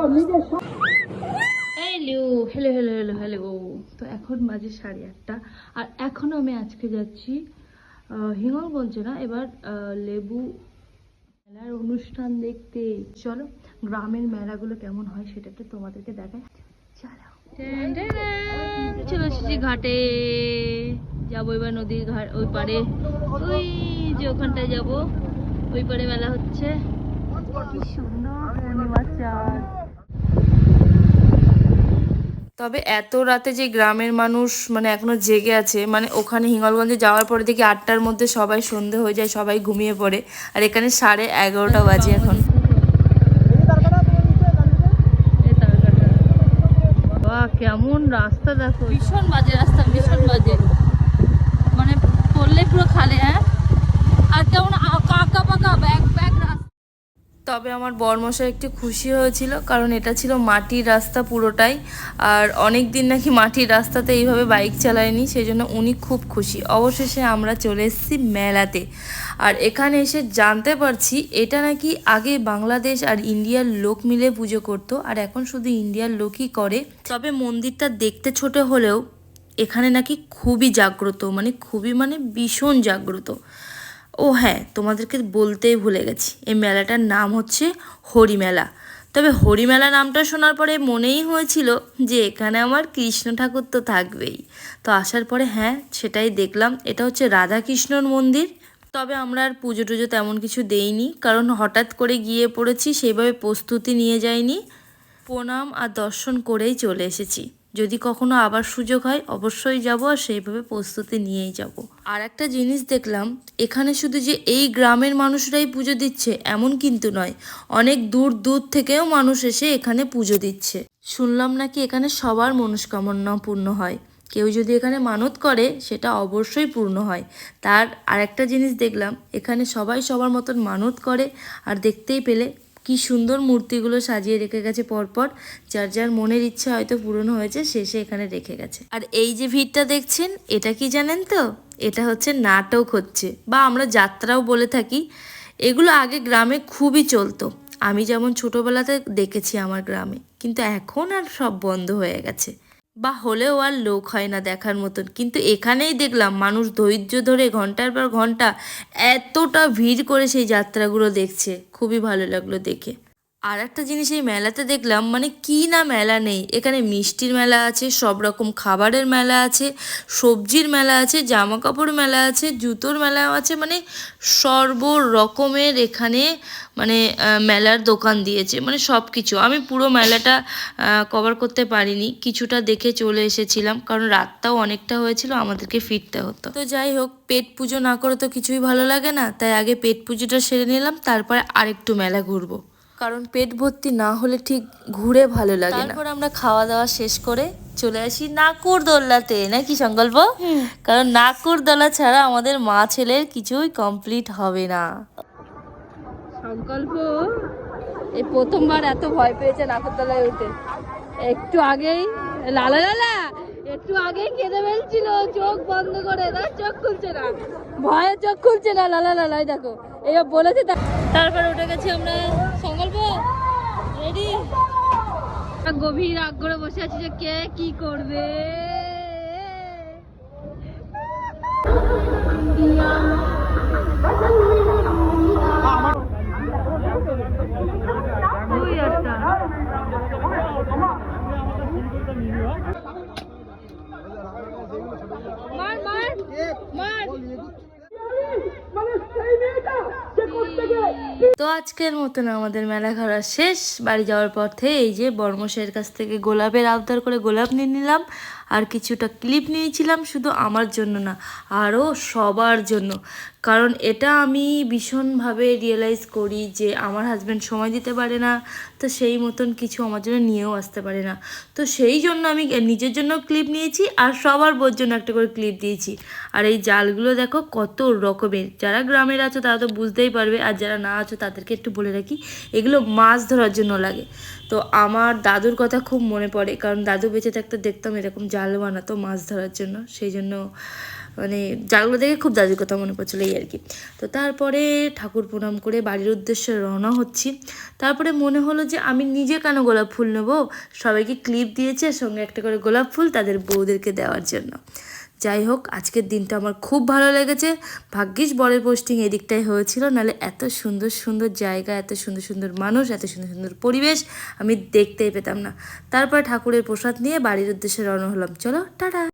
Hello hello hello hello hello তো এখন বাজে সাড়ে আটটা। আর এখনও আমি আজকে যাচ্ছি হিঙ্গলগঞ্জে না এবার লেবু মেলার অনুষ্ঠান দেখতে। চলো গ্রামের মেলাগুলো কেমন হয় সেটা একটু তোমাদেরকে দেখাই। চলো। চলে এসেছি ঘাটে। যাব এবার নদীর ঘাট ওই পারে ওই যে ওখানটায় যাব। ওই পারে মেলা হচ্ছে। কি সুন্দর চাঁদ। তবে এত রাতে যে গ্রামের মানুষ মানে এখনও জেগে আছে মানে ওখানে হিঙ্গলগঞ্জে যাওয়ার পরে দেখি আটটার মধ্যে সবাই সন্ধে হয়ে যায় সবাই ঘুমিয়ে পড়ে। আর এখানে সাড়ে এগারোটা বাজে এখন। কেমন রাস্তা দেখো। ভীষণ বাজে রাস্তা ভীষণ বাজে। মানে পড়লে পুরো খালে হ্যাঁ? আর কেমন আঁকা পাকা ব্যাগ ব্যাগ রাস্তা। তবে আমার বরমশাই একটু খুশি হয়েছিল, কারণ এটা ছিল মাটির রাস্তা পুরোটাই। আর অনেক দিন নাকি মাটির রাস্তাতে এইভাবে বাইক চালায়নি সেই জন্য উনি খুব খুশি। অবশেষে আমরা চলে এসেছি মেলাতে। আর এখানে এসে জানতে পারছি, এটা নাকি আগে বাংলাদেশ আর ইন্ডিয়ার লোক মিলে পুজো করতো, আর এখন শুধু ইন্ডিয়ার লোকই করে। তবে মন্দিরটা দেখতে ছোট হলেও এখানে নাকি খুবই জাগ্রত মানে খুবই মানে ভীষণ জাগ্রত। ও হ্যাঁ তোমাদেরকে বলতেই ভুলে গেছি। এই মেলাটার নাম হচ্ছে হরিমেলা। তবে হরিমেলা নামটা শোনার পরে মনেই হয়েছিল যে এখানে আমার কৃষ্ণ ঠাকুর তো থাকবেই। তো আসার পরে হ্যাঁ সেটাই দেখলাম। এটা হচ্ছে রাধা কৃষ্ণর মন্দির। তবে আমরা আর পুজো টুজো তেমন কিছু দেইনি, কারণ হঠাৎ করে গিয়ে পড়েছি সেইভাবে প্রস্তুতি নিয়ে যাইনি। প্রণাম আর দর্শন করেই চলে এসেছি। যদি কখনো আবার সুযোগ হয়, অবশ্যই যাব আর সেইভাবে প্রস্তুতি নিয়েই যাব। আর একটা জিনিস দেখলাম, এখানে শুধু যে এই গ্রামের মানুষরাই পুজো দিচ্ছে এমন কিন্তু নয়, অনেক দূর দূর থেকেও মানুষ এসে এখানে পুজো দিচ্ছে। শুনলাম নাকি এখানে সবার মনস্কামনা পূর্ণ হয়। কেউ যদি এখানে মানত করে, সেটা অবশ্যই পূর্ণ হয়। তার আরেকটা জিনিস দেখলাম, এখানে সবাই সবার মতন মানত করে, আর দেখতেই পেলে কি সুন্দর মূর্তিগুলো সাজিয়ে রেখে গেছে পরপর। যার যার মনের ইচ্ছা হয়তো পূরণ হয়েছে শেষে এখানে রেখে গেছে। আর এই যে ভিড়টা দেখছেন, এটা কি জানেন তো? এটা হচ্ছে নাটক হচ্ছে। বা আমরা যাত্রাও বলে থাকি, এগুলো আগে গ্রামে খুবই চলতো। আমি যেমন ছোটোবেলাতে দেখেছি আমার গ্রামে, কিন্তু এখন আর সব বন্ধ হয়ে গেছে। বা হলেও আর লোক হয় না দেখার মতন। কিন্তু এখানেই দেখলাম মানুষ ধৈর্য ধরে ঘণ্টার পর ঘণ্টা এতটা ভিড় করে সেই যাত্রাগুলো দেখছে। খুবই ভালো লাগল দেখে। আর একটা জিনিস এই মেলাতে দেখলাম মানে কি না মেলা নেই। এখানে মিষ্টির মেলা আছে, সব রকম খাবারের মেলা আছে, সবজির মেলা আছে জামা কাপড় মেলা আছে, জুতোর মেলা আছে মানে সর্ব রকমের এখানে মানে মেলার দোকান দিয়েছে মানে সব কিছু আমি পুরো মেলাটা কভার করতে পারিনি, কিছুটা দেখে চলে এসেছিলাম, কারণ রাতটাও অনেকটা হয়েছিল, আমাদেরকে ফিরতে হতো। তো যাই হোক, পেট পুজো না করে তো কিছুই ভালো লাগে না, তাই আগে পেট পুজোটা সেরে নিলাম, তারপরে আরেকটু মেলা ঘুরবো। কারণ পেট ভর্তি না হলে ঠিক ঘুরে ভালো লাগে না। তারপর আমরা খাওয়া দাওয়া শেষ করে চলে আসি নাকুর দোল্লাতে নাকি সংকল্প? কারণ নাকুর দোলা ছাড়া আমাদের মা ছেলের কিছুই কমপ্লিট হবে না। সংকল্প? এই প্রথমবার এত ভয় পেয়েছে নাকরতলায় উঠে। একটু আগেই লালা লালা একটু আগেই কেঁদে ফেলছিল চোখ বন্ধ করে। না চোখ খুলছে না। ভয়ে চোখ খুলছে না লালা লালাই দেখো। এইবার বলেছে তারপর উঠে গেছি আমরা গভীর আগ্রহ বসে আছি যে কে কি করবে ওই একটা মার মার মার তো আজকের মতন আমাদের মেলা ঘোরা শেষ। বাড়ি যাওয়ার পথে এই যে বর্মশের কাছ থেকে গোলাপের আবদার করে গোলাপ নিয়ে নিলাম। আর কিছুটা ক্লিপ নিয়েছিলাম শুধু আমার জন্য না, আরও সবার জন্য। কারণ এটা আমি ভীষণভাবে রিয়েলাইজ করি যে আমার হাজব্যান্ড সময় দিতে পারে না, তো সেই মতন কিছু আমার জন্য নিয়েও আসতে পারে না। তো সেই জন্য আমি নিজের জন্য ক্লিপ নিয়েছি আর সবার বোর জন্য একটা করে ক্লিপ দিয়েছি। আর এই জালগুলো দেখো কত রকমের, যারা গ্রামের আছো তারা তো বুঝতেই পারবে, আর যারা না আছো তাদেরকে একটু বলে রাখি, এগুলো মাছ ধরার জন্য লাগে। তো আমার দাদুর কথা খুব মনে পড়ে, কারণ দাদু বেঁচে থাকতে দেখতাম এরকম জাল বানাতো মাছ ধরার জন্য। সেই জন্য মানে জালগুলো দেখে খুব দাদুর কথা মনে পড়ছিলো এই আর কি। তো তারপরে ঠাকুর প্রণাম করে বাড়ির উদ্দেশ্যে রওনা হচ্ছি। তারপরে মনে হলো যে আমি নিজে কেন গোলাপ ফুল নেব? সবাইকে ক্লিপ দিয়েছে, সঙ্গে একটা করে গোলাপ ফুল তাদের বউদেরকে দেওয়ার জন্য। যাই হোক, আজকের দিনটা আমার খুব ভালো লেগেছে। ভাগ্যিস বরের পোস্টিং এদিকটাই হয়েছিল, নাহলে এত সুন্দর সুন্দর জায়গা, এত সুন্দর সুন্দর মানুষ, এত সুন্দর সুন্দর পরিবেশ আমি দেখতেই পেতাম না। তারপর ঠাকুরের প্রসাদ নিয়ে বাড়ির উদ্দেশ্যে রওনা হলাম। চলো, টাটা!